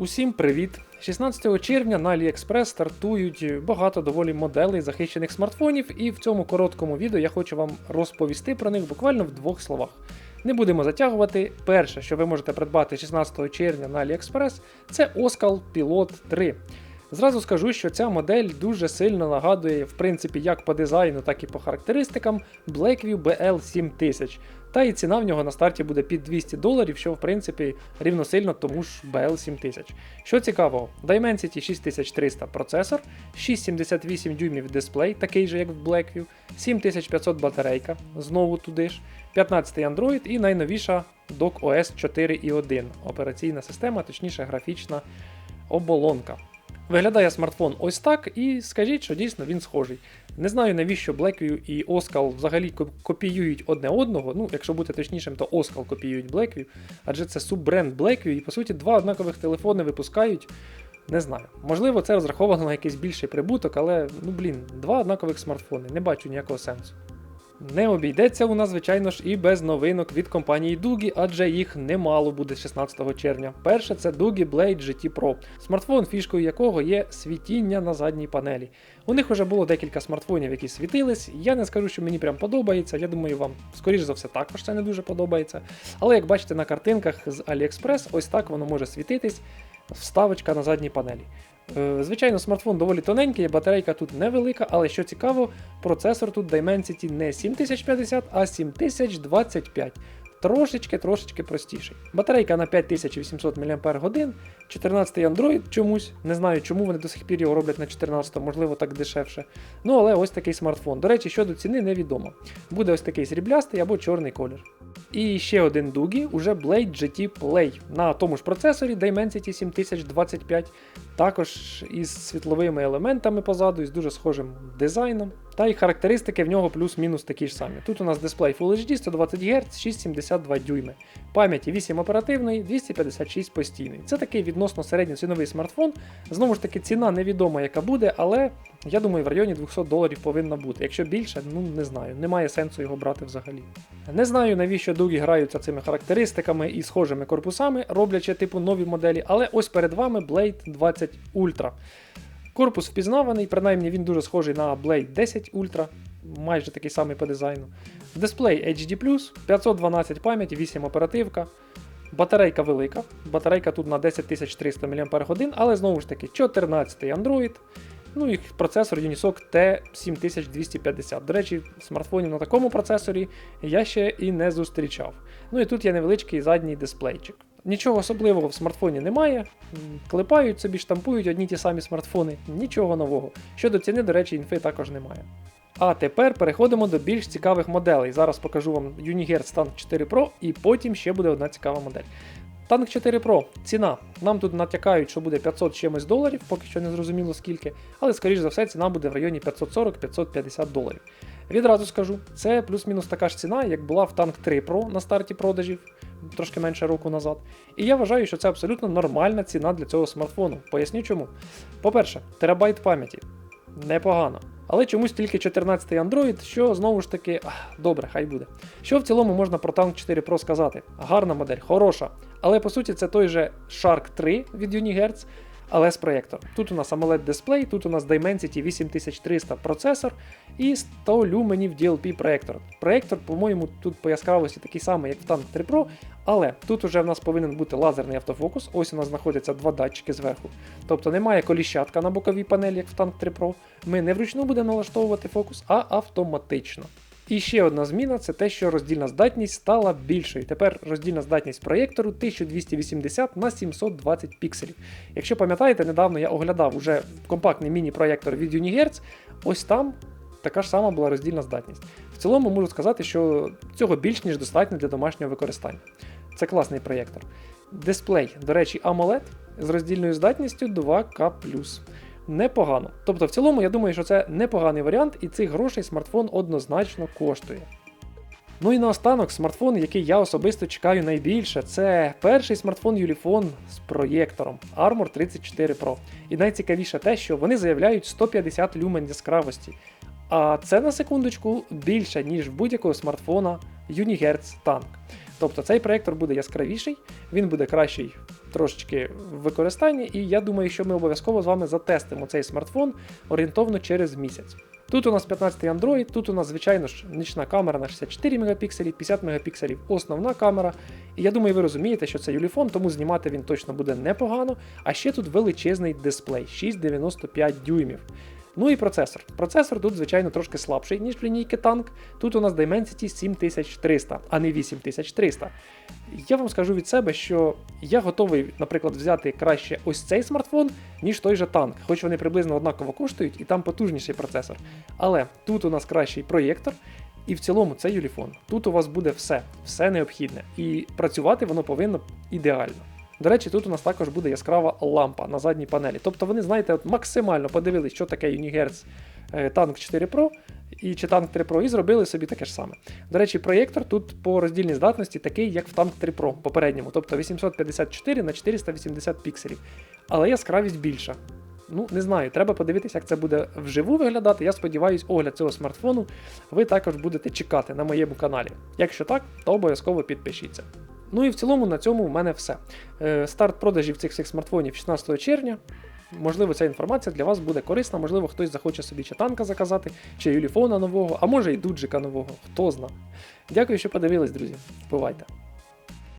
Усім привіт! 16 червня на AliExpress стартують багато доволі моделей захищених смартфонів, і в цьому короткому відео я хочу вам розповісти про них буквально в двох словах. Не будемо затягувати. Перше, що ви можете придбати 16 червня на AliExpress, це Oscal Pilot 3. Зразу скажу, що ця модель дуже сильно нагадує, в принципі, як по дизайну, так і по характеристикам Blackview BL7000. Та і ціна в нього на старті буде під 200 доларів, що в принципі рівносильно тому ж BL7000. Що цікавого, Dimensity 6300 процесор, 678 дюймів дисплей, такий же як в Blackview, 7500 батарейка, знову туди ж, 15 Android і найновіша DocOS 4.1 операційна система, точніше графічна оболонка. Виглядає смартфон ось так, і скажіть, що дійсно він схожий. Не знаю, навіщо Blackview і Оскал взагалі копіюють одне одного. Ну, якщо бути точнішим, то Оскал копіюють Blackview, адже це суббренд Blackview, і по суті два однакових телефони випускають. Не знаю. Можливо, це розраховано на якийсь більший прибуток, але ну блін, два однакових смартфони, не бачу ніякого сенсу. Не обійдеться у нас, звичайно ж, і без новинок від компанії Дугі, адже їх немало буде 16 червня. Перше це Дугі Blade GT Pro, смартфон, фішкою якого є світіння на задній панелі. У них вже було декілька смартфонів, які світились. Я не скажу, що мені прям подобається. Я думаю, вам, скоріш за все, також це не дуже подобається. Але як бачите на картинках з AliExpress, ось так воно може світитись. Вставочка на задній панелі. Е, Звичайно, смартфон доволі тоненький, батарейка тут невелика, але що цікаво, процесор тут Dimensity не 7050, а 7025. Трошечки трошечки простіший. Батарейка на 5800 мАч, 14 й Android чомусь. Не знаю, чому вони до сих пір його роблять на 14, можливо, так дешевше. Ну, але ось такий смартфон. До речі, щодо ціни невідомо. Буде ось такий сріблястий або чорний колір. І ще один Дугі, уже Blade GT Play на тому ж процесорі Dimensity 7025, також із світловими елементами позаду, із дуже схожим дизайном. Та й характеристики в нього плюс-мінус такі ж самі. Тут у нас дисплей Full HD 120 Гц, 6,72 дюйми. Пам'яті 8 оперативної, 256 постійний. Це такий відносно середньоціновий смартфон. Знову ж таки, ціна невідома, яка буде, але я думаю, в районі 200 доларів повинна бути. Якщо більше, ну не знаю, немає сенсу його брати взагалі. Не знаю, навіщо Дугі граються цими характеристиками і схожими корпусами, роблячи типу нові моделі, але ось перед вами Blade 20 Ultra. Корпус впізнаваний, принаймні він дуже схожий на Blade 10 Ultra, майже такий самий по дизайну. Дисплей HD, 512 пам'яті, 8 оперативка. Батарейка велика. Батарейка тут на 10300 мАч, але знову ж таки 14 Android. Ну і процесор Unisoc T7250. До речі, смартфонів на такому процесорі я ще і не зустрічав. Ну і тут є невеличкий задній дисплейчик. Нічого особливого в смартфоні немає. Клепають собі, штампують одні ті самі смартфони. Нічого нового. Щодо ціни, до речі, інфи також немає. А тепер переходимо до більш цікавих моделей. Зараз покажу вам Unihertz Tank 4 Pro і потім ще буде одна цікава модель. Tank 4 Pro, ціна. Нам тут натякають, що буде 500 чимось доларів, поки що не зрозуміло скільки, але скоріш за все ціна буде в районі 540-550 доларів. Відразу скажу, це плюс-мінус така ж ціна, як була в Tank 3 Pro на старті продажів трошки менше року назад. І я вважаю, що це абсолютно нормальна ціна для цього смартфону. Поясню чому. По-перше, терабайт пам'яті. Непогано. Але чомусь тільки 14-й Android, що знову ж таки, ах, добре, хай буде. Що в цілому можна про Tank 4 Pro сказати? Гарна модель, хороша. Але по суті це той же Shark 3 від Unihertz, але з проєктором. Тут у нас AMOLED дисплей, тут у нас Dimensity 8300 процесор і 100 люменів DLP проєктор. Проєктор, по-моєму, тут по яскравості такий самий, як в Tank 3 Pro, але тут уже в нас повинен бути лазерний автофокус. Ось у нас знаходяться два датчики зверху. Тобто немає коліщатка на боковій панелі, як в Tank 3 Pro. Ми не вручну будемо налаштовувати фокус, а автоматично. І ще одна зміна це те, що роздільна здатність стала більшою. Тепер роздільна здатність проєктору 1280 на 720 пікселів. Якщо пам'ятаєте, недавно я оглядав уже компактний міні-проєктор від Unihertz, ось там така ж сама була роздільна здатність. В цілому можу сказати, що цього більш ніж достатньо для домашнього використання. Це класний проєктор. Дисплей, до речі, AMOLED з роздільною здатністю 2К. Непогано. Тобто, в цілому, я думаю, що це непоганий варіант, і цих грошей смартфон однозначно коштує. Ну і наостанок, смартфон, який я особисто чекаю найбільше, це перший смартфон Ulefone з проєктором Armor 34 Pro. І найцікавіше те, що вони заявляють 150 люмен яскравості. А це на секундочку більше, ніж в будь-якого смартфона Unihertz Tank. Тобто цей проєктор буде яскравіший, він буде кращий трошечки в використанні, і я думаю, що ми обов'язково з вами затестимо цей смартфон орієнтовно через місяць. Тут у нас 15-й Android, тут у нас, звичайно ж, нічна камера на 64 Мп, 50 Мп основна камера. І я думаю, ви розумієте, що це юліфон, тому знімати він точно буде непогано. А ще тут величезний дисплей 6,95 дюймів. Ну і процесор. Процесор тут, звичайно, трошки слабший, ніж в лінійки танк. Тут у нас Dimensity 7300, а не 8300. Я вам скажу від себе, що я готовий, наприклад, взяти краще ось цей смартфон, ніж той же танк, хоч вони приблизно однаково коштують і там потужніший процесор. Але тут у нас кращий проєктор, і в цілому це юліфон. Тут у вас буде все, все необхідне. І працювати воно повинно ідеально. До речі, тут у нас також буде яскрава лампа на задній панелі. Тобто вони, знаєте, от максимально подивились, що таке Unihertz е, Tank 4 Pro і чи Tank 3 Pro, і зробили собі таке ж саме. До речі, проєктор тут по роздільній здатності такий, як в Tank 3 Pro попередньому, тобто 854 на 480 пікселів. Але яскравість більша. Ну, не знаю, треба подивитися, як це буде вживу виглядати. Я сподіваюся, огляд цього смартфону ви також будете чекати на моєму каналі. Якщо так, то обов'язково підпишіться. Ну і в цілому на цьому в мене все. Е, Старт продажів цих всіх смартфонів 16 червня. Можливо, ця інформація для вас буде корисна, можливо, хтось захоче собі чи танка заказати, чи юліфона нового, а може і дуджика нового, хто зна. Дякую, що подивились, друзі. Бувайте!